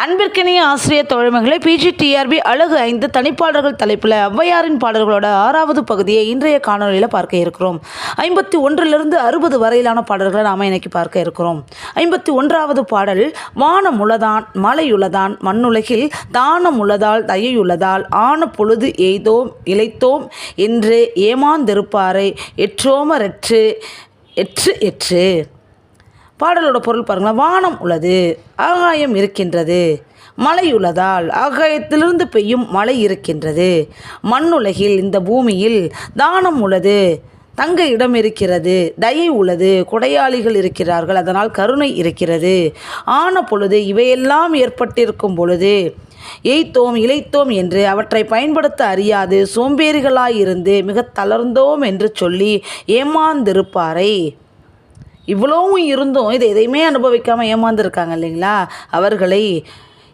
அன்பிற்கினிய ஆசிரியர் தோழமைகளை பிஜிடிஆர்பி அழகு ஐந்து தனிப்பாளர்கள் தலைப்பில் ஔவையாரின் பாடல்களோட ஆறாவது பகுதியை இன்றைய காணொலியில் பார்க்க இருக்கிறோம். ஐம்பத்தி ஒன்றிலிருந்து அறுபது வரையிலான பாடல்களை நாம் இன்னைக்கு பார்க்க இருக்கிறோம். ஐம்பத்தி ஒன்றாவது பாடல் வானம் உளதான் மலையுளதான் மண்ணுலகில் தானம் உளதால் தயையுள்ளதால் ஆன பொழுது எய்தோம் இழைத்தோம் என்று ஏமாந்திருப்பாரை எற்றோமரெற்று எற்று எற்று. பாடலோட பொருள் பாருங்களேன் வானம் உள்ளது ஆகாயம் இருக்கின்றது. மழை உள்ளதால் ஆகாயத்திலிருந்து பெய்யும் மழை இருக்கின்றது. மண்ணுலகில் இந்த பூமியில் தானம் உள்ளது தங்க இடம் இருக்கிறது தயை உள்ளது கொடையாளிகள் இருக்கிறார்கள் அதனால் கருணை இருக்கிறது. ஆன பொழுது இவையெல்லாம் ஏற்பட்டிருக்கும் பொழுது எய்த்தோம் இழைத்தோம் என்று அவற்றை பயன்படுத்த அறியாது சோம்பேறிகளாயிருந்து மிக தளர்ந்தோம் என்று சொல்லி ஏமாந்திருப்பாரை. இவ்வளவும் இருந்தும் இதை எதையுமே அனுபவிக்காமல் ஏமாந்துருக்காங்க இல்லைங்களா? அவர்களை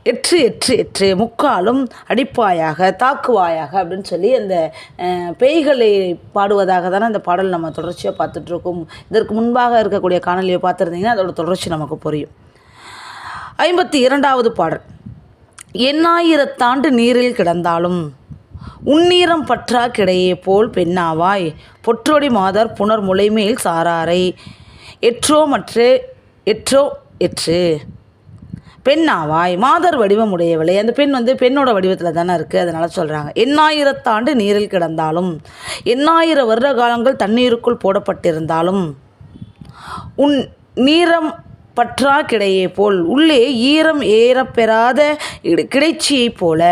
எற்று எற்று எற்று முக்காலும் அடிப்பாயாக தாக்குவாயாக அப்படின்னு சொல்லி அந்த பேய்களை பாடுவதாக தானே அந்த பாடல் நம்ம தொடர்ச்சியாக பார்த்துட்ருக்கோம். இதற்கு முன்பாக இருக்கக்கூடிய காணொலியை பார்த்துருந்தீங்கன்னா அதோட தொடர்ச்சி நமக்கு புரியும். ஐம்பத்தி இரண்டாவது பாடல். எண்ணாயிரத்தாண்டு நீரில் கிடந்தாலும் உன்னீரம் பற்றா கிடையே போல் பெண்ணாவாய். பொற்றொடி மாதர் புனர் முளைமேல் சாராரை. எற்றோ மற்று எற்றோ எற்று. பெண்ணாவாய் மாதர் வடிவம் உடையவளே அந்த பெண் வந்து பெண்ணோட வடிவத்தில் தானே இருக்குது அதனால் சொல்கிறாங்க எண்ணாயிரத்தாண்டு நீரில் கிடந்தாலும் எண்ணாயிரம் வருட காலங்கள் தண்ணீருக்குள் போடப்பட்டிருந்தாலும் உன் நீரம் பற்றா கிடையே போல் உள்ளே ஈரம் ஏறப்பெறாத இடு- கிடைச்சியைப் போல.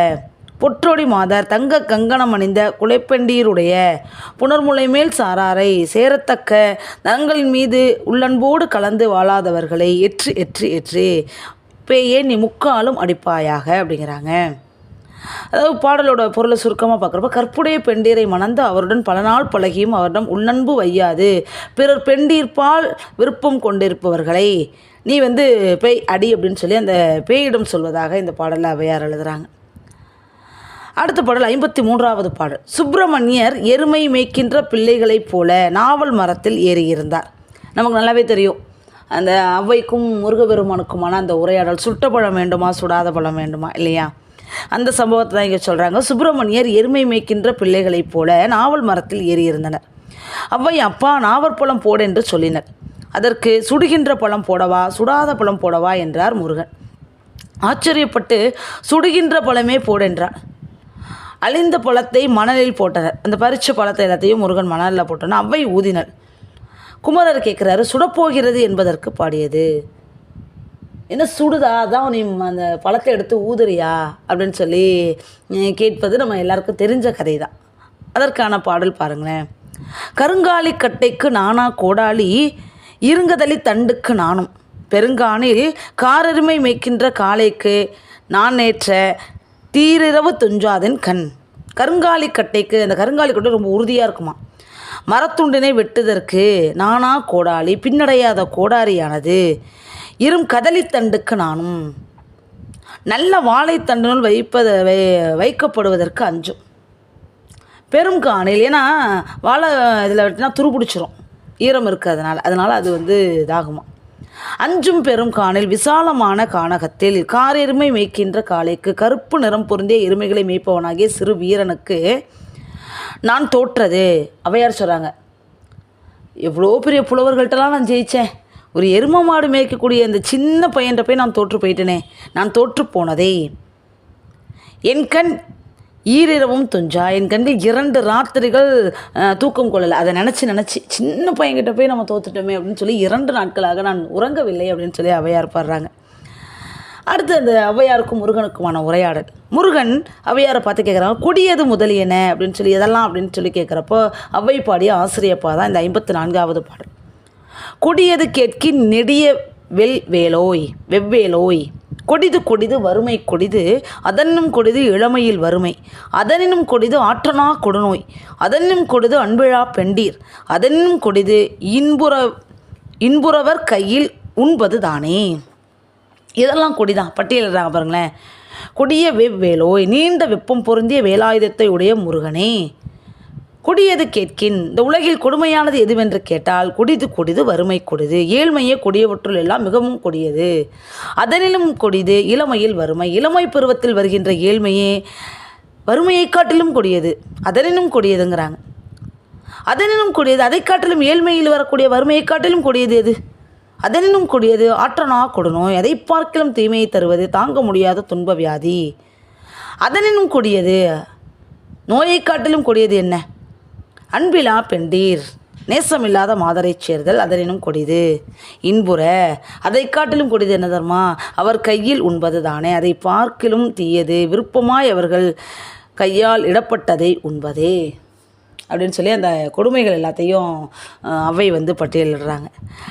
பொற்றொடி மாதர் தங்க கங்கணம் அணிந்த குலைப்பெண்டீருடைய புனர்முலை மேல் சாராரை சேரத்தக்க தங்களின் மீது உள்ளன்போடு கலந்து வாழாதவர்களை எற்று எற்று எற்று பேயே நீ முக்காலும் அடிப்பாயாக அப்படிங்கிறாங்க. அதாவது பாடலோட பொருளை சுருக்கமாக பார்க்குறப்ப கற்புடைய பெண்டீரை மணந்து அவருடன் பல நாள் பழகியும் அவரிடம் உள்ளன்பு வையாது. பிறர் பெண்டீர்பால் விருப்பம் கொண்டிருப்பவர்களை நீ வந்து பேய் அடி அப்படின்னு சொல்லி அந்த பேயிடம் சொல்வதாக இந்த பாடலில் அவையார் எழுதுகிறாங்க அடுத்த பாடல் ஐம்பத்தி மூன்றாவது பாடல். சுப்பிரமணியர் எருமை மேய்க்கின்ற பிள்ளைகளைப் போல நாவல் மரத்தில் ஏறியிருந்தார் நமக்கு நல்லாவே தெரியும். அந்த ஔவைக்கும் முருகபெருமானுக்குமான அந்த உரையாடல் சுட்ட பழம் வேண்டுமா சுடாத பழம் வேண்டுமா இல்லையா? அந்த சம்பவத்தை தான் இங்கே சொல்கிறாங்க சுப்பிரமணியர் எருமை மேய்க்கின்ற பிள்ளைகளைப் போல நாவல் மரத்தில் ஏறியிருந்தனர் அவ்வை அப்பா நாவற்பழம் போடு என்று சொல்லினர். அதற்கு சுடுகின்ற பழம் போடவா சுடாத பழம் போடவா என்றார் முருகன். ஆச்சரியப்பட்டு சுடுகின்ற பழமே போடென்றார் அழிந்த பழத்தை மணலில் போட்டனர் அந்த பறிச்ச பழத்தை எல்லாத்தையும் முருகன் மணலில் போட்டனர் அவ்வை ஊதினர் குமரர் கேட்குறாரு சுடப்போகிறது என்பதற்கு பாடியது. என்ன சுடுதா? அதான் நீ அந்த பழத்தை எடுத்து ஊதுறியா? அப்படின்னு சொல்லி கேட்பது நம்ம எல்லாருக்கும் தெரிஞ்ச கதை தான் அதற்கான பாடல் பாருங்களேன். கருங்காலி கட்டைக்கு நானா கோடாளி இருங்கதலி தண்டுக்கு நானும். பெருங்கானில் காரெருமை மேய்க்கின்ற காளைக்கு நான் நேற்ற தீரிரவு துஞ்சாதின் கண். கருங்காலி கட்டைக்கு அந்த கருங்காலி கட்டை ரொம்ப உறுதியாக இருக்குமா? மரத்துண்டினை வெட்டுதற்கு நானா கோடாளி பின்னடையாத கோடாரியானது. இரும் கதலித்தண்டுக்கு நானும். நல்ல வாழைத்தண்டுனுள் வைப்பத வை வைக்கப்படுவதற்கு அஞ்சும். பெரும் காணில் ஏன்னா வாழை இதில் வெட்டினா துரு பிடிச்சிரும். ஈரம் இருக்குது அதனால் அதனால் அது வந்து இதாகுமா? அஞ்சும் பெரும் காணில் விசாலமான கானகத்தில் காரெருமை மேய்க்கின்ற காளைக்கு கருப்பு நிறம் பொருந்திய எருமைகளை மேய்ப்பவனாகிய சிறு வீரனுக்கு நான் தோற்றது. அவையார் சொல்கிறாங்க எவ்வளோ பெரிய புலவர்கள்ட்டலாம் நான் ஜெயித்தேன் ஒரு எரும மாடு மேய்க்கக்கூடிய அந்த சின்ன பையன்கிட்ட போய் நான் தோற்று போயிட்டேனே. நான் தோற்று போனதே. என் கண் ஈரிரவும் துஞ்சா. என் கண்டு இரண்டு ராத்திரிகள் தூக்கம் கொள்ளலை. அதை நினச்சி நினச்சி சின்ன பையன்கிட்ட போய் நம்ம தோத்துட்டோமே அப்படின்னு சொல்லி இரண்டு நாட்களாக நான் உறங்கவில்லை அப்படின்னு சொல்லி அவையார் பாடுறாங்க அடுத்து அந்த ஔவையாருக்கும் முருகனுக்குமான உரையாடல். முருகன் ஔவையாரை பார்த்து கேட்குறாங்க கொடியது முதலியன அப்படின்னு சொல்லி எதெல்லாம் அப்படின்னு சொல்லி கேட்குறப்போ ஔவை பாடிய ஆசிரியப்பா தான் இந்த ஐம்பத்தி நான்காவது பாடல். கொடியது கேட்கி நெடிய வெல் வேலோய் வெவ்வேலோய் கொடிது கொடிது வறுமை கொடிது அதன்னும் கொடிது இளமையில் வறுமை. அதனினும் கொடிது ஆற்றனா கொடுநோய். அதன்னும் கொடிது அன்பிழா பெண்டீர். அதன்னும் கொடிது இன்புற இன்புறவர் கையில் உண்பது தானே. இதெல்லாம் கொடிதான். பட்டியலிடுறாங்க பாருங்களேன். கொடிய வெவ்வேலோய் நீண்ட வெப்பம் பொருந்திய வேலாயுதத்தை உடைய முருகனே. கொடியது கேட்கின். இந்த உலகில் கொடுமையானது எதுவென்று கேட்டால் கொடிது கொடிது வறுமை கொடிது. ஏழ்மையே கொடியவற்றுள் எல்லாம் மிகவும் கொடியது. அதனிலும் கொடிது இளமையில் வறுமை. இளமை பருவத்தில் வருகின்ற ஏழ்மையே வறுமையை காட்டிலும் கொடியது. அதனினும் கொடியதுங்கிறாங்க. அதனினும் கொடியது அதை காட்டிலும் ஏழ்மையில் வரக்கூடிய வறுமையை காட்டிலும் கொடியது எது? அதனினும் கொடியது ஆற்றனா கொடுநோய். அதை பார்க்கிலும் தீமையை தருவது தாங்க முடியாத துன்ப வியாதி. அதனினும் கொடியது நோயை காட்டிலும் கொடியது என்ன? அன்பிலா பெண்டீர். நேசமில்லாத மாதரைச் சேர்தல் அதனினும் கொடிது. இன்புற அதை காட்டிலும் கொடிது என்ன தர்மா? அவர் கையில் உண்பது தானே அதை பார்க்கிலும் தீயது. விருப்பமாய் அவர்கள் கையால் இடப்பட்டதை உண்பதே. அப்படின்னு சொல்லி அந்த கொடுமைகள் எல்லாத்தையும் அவை வந்து பட்டியலிடுறாங்க.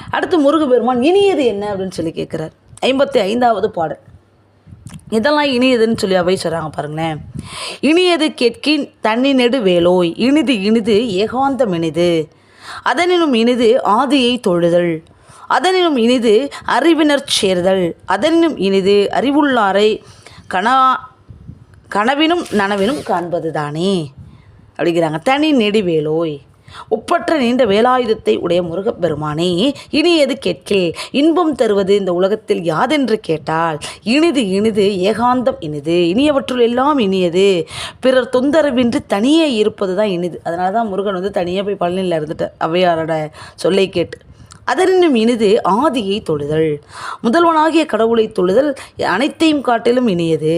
அடுத்து முருகபெருமான் இனியது என்ன அப்படின்னு சொல்லி கேட்குறார். ஐம்பத்தி ஐந்தாவது பாடல். இதெல்லாம் இனியதுன்னு சொல்லி அவை சொல்கிறாங்க பாருங்களேன். இனியது கேட்கின் தண்ணி நெடு வேலோய் இனிது இனிது ஏகாந்தம் இனிது. அதனினும் இனிது ஆதியை தொழுதல். அதனினும் இனிது அறிவினர் சேர்தல். அதனினும் இனிது அறிவுள்ளாரை கனா கனவினும் நனவினும் காண்பது தானே அப்படிங்கிறாங்க. தனி நெடுவேலோய் ஒப்பற்ற நீண்ட வேலாயுதத்தை உடைய முருகப்பெருமானே இனியது கேட்கில் இன்பம் தருவது இந்த உலகத்தில் யாதென்று கேட்டால் இனிது இனிது ஏகாந்தம் இனிது இனியவற்றுள் எல்லாம் இனியது. பிறர் தொந்தரவின்றி தனியே இருப்பது தான் இனிது. அதனால தான் முருகன் வந்து தனியாக போய் பழனியில் இருந்துட்டு அவையாரோட சொல்லை கேட்டு அதனினும் இனிது ஆதியை தொழுதல். முதல்வனாகிய கடவுளை தொழுதல் அனைத்தையும் காட்டிலும் இனியது.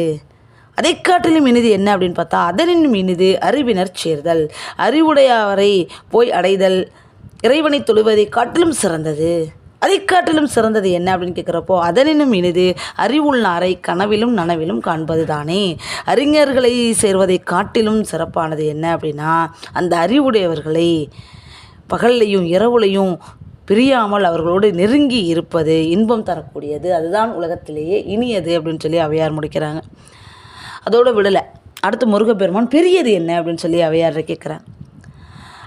அதை காட்டிலும் இனிது என்ன அப்படின்னு பார்த்தா அதனினும் இனிது அறிவினர் சேர்தல். அறிவுடையவரை போய் அடைதல். இறைவனை தொழுவதை காட்டிலும் சிறந்தது. அதை காட்டிலும் சிறந்தது என்ன அப்படின்னு கேட்குறப்போ அதனினும் இனிது அறிவுள்ளாரை கனவிலும் நனவிலும் காண்பது தானே அறிஞர்களை சேர்வதை காட்டிலும் சிறப்பானது என்ன அப்படின்னா அந்த அறிவுடையவர்களை பகல்லையும் இரவுலையும் பிரியாமல் அவர்களோடு நெருங்கி இருப்பது இன்பம் தரக்கூடியது. அதுதான் உலகத்திலேயே இனியது அப்படின்னு சொல்லி அவையார் முடிக்கிறாங்க. அதோடு விடலை. அடுத்து முருகப்பெருமான் பெரியது என்ன? அப்படின்னு சொல்லி அவையாரை கேட்குறாங்க.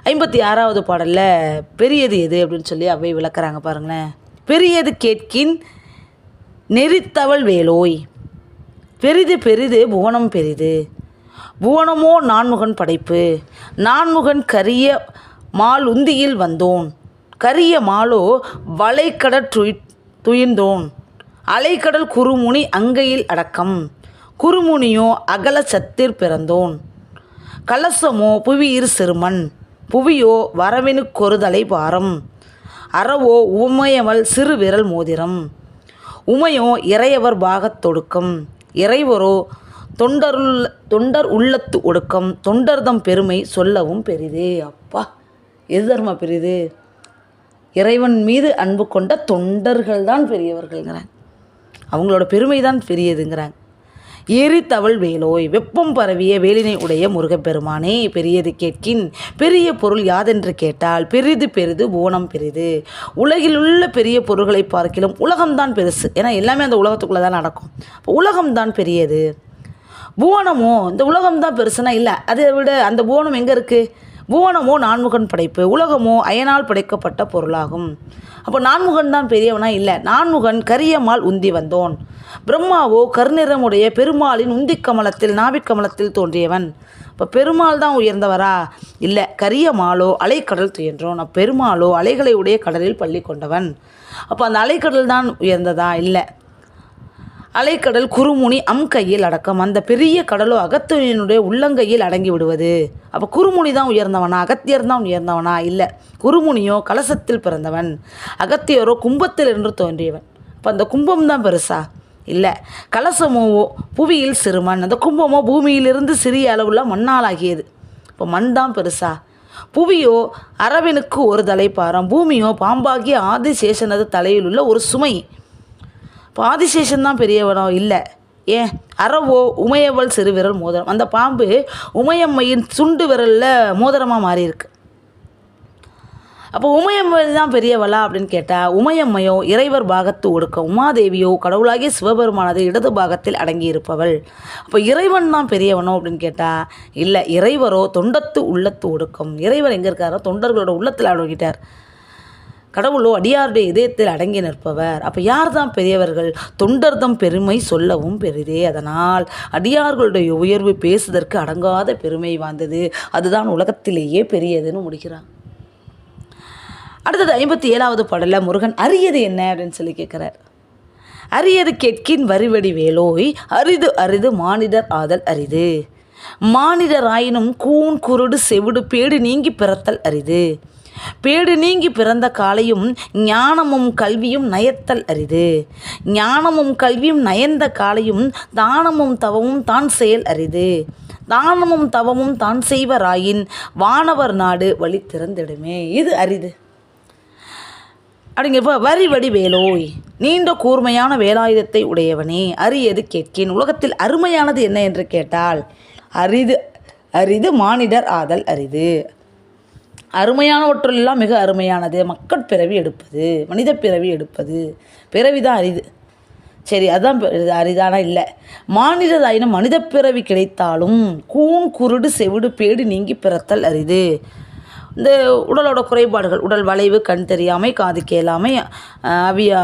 ஐம்பத்தி ஆறாவது பாடலில் பெரியது எது? அப்படின்னு சொல்லி அவை விளக்குறாங்க பாருங்களேன். பெரியது கேட்கின் நெறித்தவள் வேலோய். பெரிது பெரிது புவனம் பெரிது. புவனமோ நான்முகன் படைப்பு. நான்முகன் கரிய மால் உந்தியில் வந்தோன். கரிய மாலோ வளைக்கடற் துய் துயின்றோன் அலைக்கடல் குறுமுனி அங்கையில் அடக்கம். குறுமுனியோ அகல சத்திர் பிறந்தோன். கலசமோ புவியிர் சிறுமன். புவியோ வரவினு கொறுதலை பாரம். அறவோ உமையவள் சிறு விரல் மோதிரம். உமையோ இறையவர் பாகத் தொடுக்கம். இறைவரோ தொண்டருள் தொண்டர் உள்ளத்து ஒடுக்கம். தொண்டர்தம் பெருமை சொல்லவும் பெரிதே. அப்பா எது தர்மா பெரிது? இறைவன் மீது அன்பு கொண்ட தொண்டர்கள் தான் பெரியவர்கள்ங்கிறாங்க. அவங்களோட பெருமை தான் பெரியதுங்கிறாங்க. எரித்தவள் வேலோய் வெப்பம் பரவிய வேலினை உடைய முருகப்பெருமானே பெரியது கேட்கின் பெரிய பொருள் யாதென்று கேட்டால் பெரிது பெரிது ஓணம் பெரிது. உலகில் உள்ள பெரிய பொருள்களை பார்க்கிலும் உலகம்தான் பெருசு. ஏன்னா எல்லாமே அந்த உலகத்துக்குள்ளே தான் நடக்கும். அப்போ உலகம்தான் பெரியது. புவனமோ இந்த உலகம் தான் பெருசுனா இல்லை. அதை விட அந்த புவனம் எங்கே இருக்குது புவனமோ நான்முகன் படைப்பு உலகமோ அயனால் படைக்கப்பட்ட பொருளாகும். அப்போ நான்முகன் தான் பெரியவனா? இல்லை. நான்முகன் கரியம்மாள் உந்தி வந்தோன். பிரம்மாவோ கருநிறமுடைய பெருமாளின் உந்தி கமலத்தில் நாபிக்கமலத்தில் தோன்றியவன். இப்போ பெருமாள் தான் உயர்ந்தவரா? இல்லை. கரியமாலோ அலைக்கடல் துயன்றோன். அப்பெருமாளோ அலைகளை உடைய கடலில் பள்ளி கொண்டவன். அப்போ அந்த அலைக்கடல் தான் உயர்ந்ததா? இல்லை. அலைக்கடல் குறுமுனி அம் கையில் அடக்கம். அந்த பெரிய கடலோ அகத்தியனுடைய உள்ளங்கையில் அடங்கி விடுவது. அப்போ குறுமுனி தான் உயர்ந்தவனா? அகத்தியர் தான் உயர்ந்தவனா? இல்லை. குறுமுனியோ கலசத்தில் பிறந்தவன். அகத்தியரோ கும்பத்தில் என்று தோன்றியவன். அப்போ அந்த கும்பம் தான் பெருசா? இல்லை. கலசமோ புவியில் சிறுமண் அந்த கும்பமோ பூமியிலிருந்து சிறிய அளவுள்ள மண்ணாலாகியது இப்போ மண் தான் பெருசா? புவியோ அரவனுக்கு ஒரு தலைப்பாரம். பூமியோ பாம்பாகிய ஆதிசேஷனது தலையில் உள்ள ஒரு சுமை. ஆதிசேஷன் தான் பெரியவனோ? இல்லை. ஏன்? அறவோ உமையவள் சிறுவிரல் மோதிரம். அந்த பாம்பு உமையம்மையின் சுண்டு விரலில் மோதிரமாக மாறியிருக்கு. அப்போ உமையம்மை தான் பெரியவளா அப்படின்னு கேட்டால் உமையம்மையோ இறைவர் பாகத்து ஒடுக்க உமாதேவியோ கடவுளாகிய சிவபெருமானது இடது பாகத்தில் அடங்கி இருப்பவள் அப்போ இறைவன் தான் பெரியவனோ அப்படின்னு கேட்டால் இல்லை இறைவரோ தொண்டத்து உள்ளத்து ஒடுக்கம். இறைவர் எங்கே இருக்காரோ? தொண்டர்களோட உள்ளத்தில் அடங்கிட்டார். கடவுளோ அடியாருடைய இதயத்தில் அடங்கி நிற்பவர். அப்போ யார் தான் பெரியவர்கள்? தொண்டர்தம் பெருமை சொல்லவும் பெரிதே. அதனால் அடியார்களுடைய உயர்வு பேசுதற்கு அடங்காத பெருமை வாய்ந்தது. அதுதான் உலகத்திலேயே பெரியதுன்னு முடிக்கிறான். அடுத்தது ஐம்பத்தி ஏழாவது பாடலில் முருகன் அரியது என்ன? அப்படின்னு சொல்லி கேட்குறார். அரியது கேட்கின் வரிவடி வேலோய் அரிது அரிது மானிடர் ஆதல் அரிது. மானிடராயினும் கூன் குருடு செவிடு பேடு நீங்கி பிறத்தல் அரிது. பேடு நீங்கி பிறந்த காலையும் ஞானமும் கல்வியும் நயத்தல் அரிது. ஞானமும் கல்வியும் நயந்த காலையும் தானமும் தவமும் தான் செயல் அரிது. தானமும் தவமும் தான் செய்வராயின் வானவர் நாடு வழி திறந்திடுமே. இது அரிது. அப்படிங்கிறப்ப வரி வடி வேலோய் நீண்ட கூர்மையான வேலாயுதத்தை உடையவனே அரியது கேட்கேன்? உலகத்தில் அருமையானது என்ன என்று கேட்டால் அரிது அரிது மானிடர் ஆதல் அரிது. அருமையானவற்றெல்லாம் மிக அருமையானது. மக்கள் பிறவி எடுப்பது மனித பிறவி எடுப்பது பிறவி தான் அரிது. சரி அதான் அரிதானா? இல்லை. மானிடராயினும் மனித பிறவி கிடைத்தாலும் கூன் குருடு செவிடு பேடு நீங்கி பிறத்தல் அரிது. இந்த உடலோட குறைபாடுகள் உடல் வளைவு கண் தெரியாமை காது கேளாமை அவியா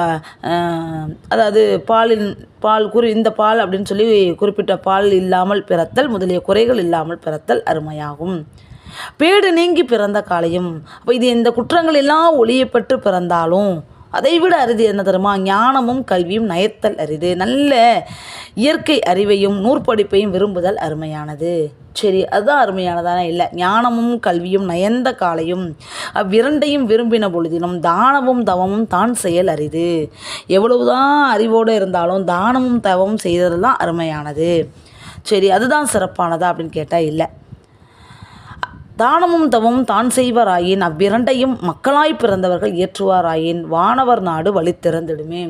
அதாவது பாலின் பால் குறி இந்த பால் அப்படின்னு சொல்லி குறிப்பிட்ட பால் இல்லாமல் பிறத்தல் முதலிய குறைகள் இல்லாமல் பிறத்தல் அருமையாகும். பேடு நீங்கி பிறந்த காலையும் அப்போ இது இந்த குற்றங்கள் எல்லாம் ஒளியப்பட்டு பிறந்தாலும் அதைவிட அரிது என்ன தெரியுமா? ஞானமும் கல்வியும் நயத்தல் அரிது. நல்ல இயற்கை அறிவையும் நூற்படிப்பையும் விரும்புதல் அருமையானது. சரி அதுதான் அருமையானதானே? இல்லை ஞானமும் கல்வியும் நயந்த காலையும் அவ்விரண்டையும் விரும்பின பொழுதினும் தானமும் தவமும் தான் செயல் அரிது. எவ்வளவுதான் அறிவோடு இருந்தாலும் தானமும் தவமும் செய்தது தான் அருமையானது. சரி அதுதான் சிறப்பானதா அப்படின்னு கேட்டால் இல்லை. தானமும் தவமும் தான் செய்வராயின் அவ்விரண்டையும் மக்களாய் பிறந்தவர்கள் ஏற்றுவாராயின் வானவர் நாடு வழி திறந்திடுமே.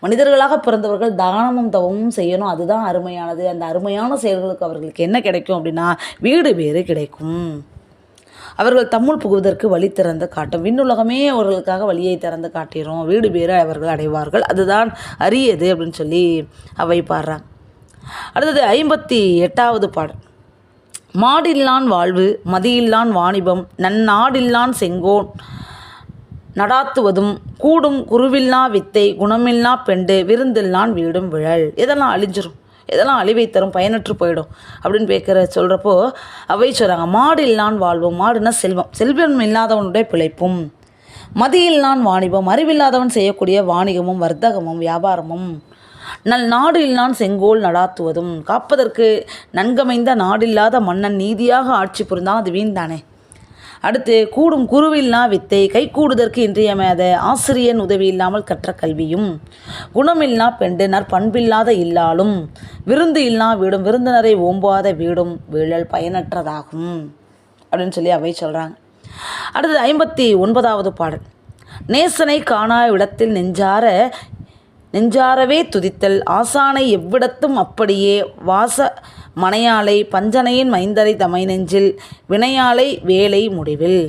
மனிதர்களாக பிறந்தவர்கள் தானமும் தவமும் செய்யணும் அதுதான் அருமையானது. அந்த அருமையான செயல்களுக்கு அவர்களுக்கு என்ன கிடைக்கும் அப்படின்னா வீடு பேறு கிடைக்கும். அவர்கள் தம்முள் புகுவதற்கு வழி திறந்து காட்டும். விண்ணுலகமே அவர்களுக்காக வழியை திறந்து காட்டிடும் வீடு பேறு அவர்கள் அடைவார்கள். அதுதான் அரியது அப்படின்னு சொல்லி அவை பாடுறாங்க. அடுத்தது ஐம்பத்தி எட்டாவது பாடல். மாடில்லான் வாழ்வு மதியில்லான் வாணிபம் நன்னாடில்லான் செங்கோன் நடாத்துவதும் கூடும் குருவில்லா வித்தை குணமில்லா பெண்டு விருந்தில்லான் வீடும் விழல். இதெல்லாம் அழிஞ்சிரும். இதெல்லாம் அழிவை தரும் பயனற்று போயிடும் அப்படின்னு பேக்கிற சொல்கிறப்போ அவை சொல்கிறாங்க மாடு இல்லான் வாழ்வோம் மாடுனா செல்வம். செல்வம் இல்லாதவனுடைய பிழைப்பும் மதியில்லான் வாணிபம் அறிவில்லாதவன் செய்யக்கூடிய வாணிகமும் வர்த்தகமும் வியாபாரமும் நல் நாடு இல்லான் செங்கோல் நடாத்துவதும் காப்பதற்கு நன்கமைந்த நாடில்லாத மன்னன் நீதியாக ஆட்சி புரிந்தான் அது வீண்தானே அடுத்து கூடும் குருவில்லா வித்தை கை கூடுதற்கு இன்றியமையாத ஆசிரியன் உதவி இல்லாமல் கற்ற கல்வியும் குணமில்லா பெண்டு நற்பண்பில்லாத இல்லாலும் விருந்து இல்லா வீடும் விருந்தினரை ஓம்பாத வீடும் வீழல் பயனற்றதாகும் அப்படின்னு சொல்லி அவை சொல்கிறாங்க அடுத்தது ஐம்பத்தி ஒன்பதாவது பாடல். நேசனை காணா இடத்தில் நெஞ்சார நெஞ்சாரவே துதித்தல். ஆசானை எவ்விடத்தும் அப்படியே வாச மனையாளை பஞ்சனையின் மைந்தரை தமை நெஞ்சில் வினையாளை வேலை முடிவில்.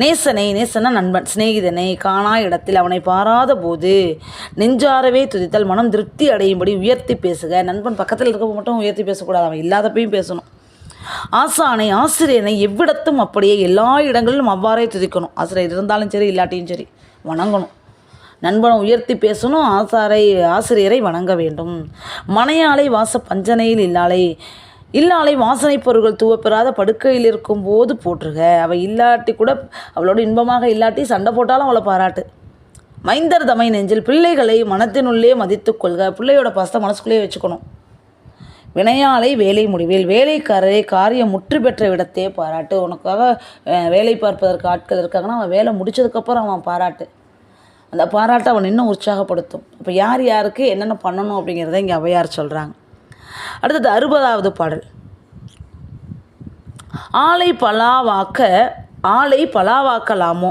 நேசனை நேசன நண்பன் சிநேகிதனை காணா இடத்தில் அவனை பாராத போது நெஞ்சாரவே துதித்தல். மனம் திருப்தி அடையும்படி உயர்த்தி பேசுக. நண்பன் பக்கத்தில் இருக்க மட்டும் உயர்த்தி பேசக்கூடாது. அவன் இல்லாதப்பையும் பேசணும். ஆசானை ஆசிரியனை எவ்விடத்தும் அப்படியே எல்லா இடங்களிலும் அவ்வாறே துதிக்கணும். ஆசிரியர் இருந்தாலும் சரி இல்லாட்டியும் சரி வணங்கணும். நண்பனை உயர்த்தி பேசணும். ஆசாரை ஆசிரியரை வணங்க வேண்டும். மனையாளை வாச பஞ்சனையில் இல்லாளை இல்லாலை வாசனை பொருட்கள் தூவப்பெறாத படுக்கையில் இருக்கும் போது போற்றுக. அவள் இல்லாட்டி கூட அவளோட இன்பமாக இல்லாட்டி சண்டை போட்டாலும் அவளை பாராட்டு. மைந்தர் தமை நெஞ்சில் பிள்ளைகளை மனத்தினுள்ளே மதித்து கொள்க. பிள்ளையோட பாசத்தை மனசுக்குள்ளே வச்சுக்கணும். வினையாலை வேலை முடிவில். வேலைக்காரரை காரியம் முற்று பெற்ற விடத்தே பாராட்டு. உனக்காக வேலை பார்ப்பதற்கு ஆட்கள் இருக்காங்கன்னா அவன் வேலை முடிச்சதுக்கப்புறம் அவன் பாராட்டு. அந்த பாராட்டை அவன் இன்னும் உற்சாகப்படுத்தும். இப்போ யார் யாருக்கு என்னென்ன பண்ணணும் அப்படிங்கிறத இங்கே அவையார் சொல்கிறாங்க அடுத்தது அறுபதாவது பாடல். ஆலை பலாவாக்க ஆலை பலாவாக்கலாமோ?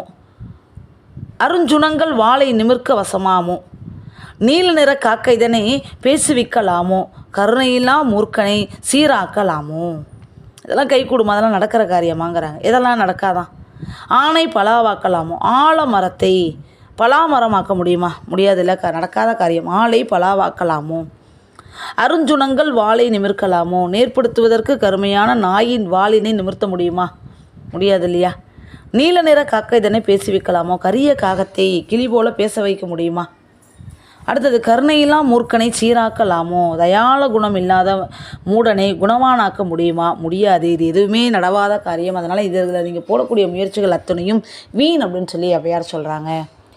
அருஞ்சுணங்கள் வாளை நிமிர்க்க வசமாமோ? நீல நிற காக்கைதனை பேசுவிக்கலாமோ? கருணையில்லா மூர்க்கனை சீராக்கலாமோ? இதெல்லாம் கை கூடுமா அதெல்லாம் நடக்கிற காரியமாங்கிறாங்க. இதெல்லாம் நடக்காதான் ஆணை பலாவாக்கலாமோ? ஆலமரத்தை பலாமரமாக்க முடியுமா? முடியாதுல்ல க நடக்காத காரியம். ஆளை பலாவாக்கலாமோ? அருஞ்சுணங்கள் வாளை நிமிர்க்கலாமோ? நேர்படுத்துவதற்கு கருமையான நாயின் வாளினை நிமிர்த்த முடியுமா? முடியாது இல்லையா நீல நிற காக்கை இதனை பேசி வைக்கலாமோ? கரிய காகத்தை கிளி போல பேச வைக்க முடியுமா? அடுத்தது கருணையெல்லாம் மூர்க்கனை சீராக்கலாமோ? தயால குணம் இல்லாத மூடனை குணவானாக்க முடியுமா? முடியாது. இது எதுவுமே நடவாத காரியம். அதனால் இதில் நீங்கள் போடக்கூடிய முயற்சிகள் அத்தனையும் வீண் அப்படின்னு சொல்லி அவையார் சொல்கிறாங்க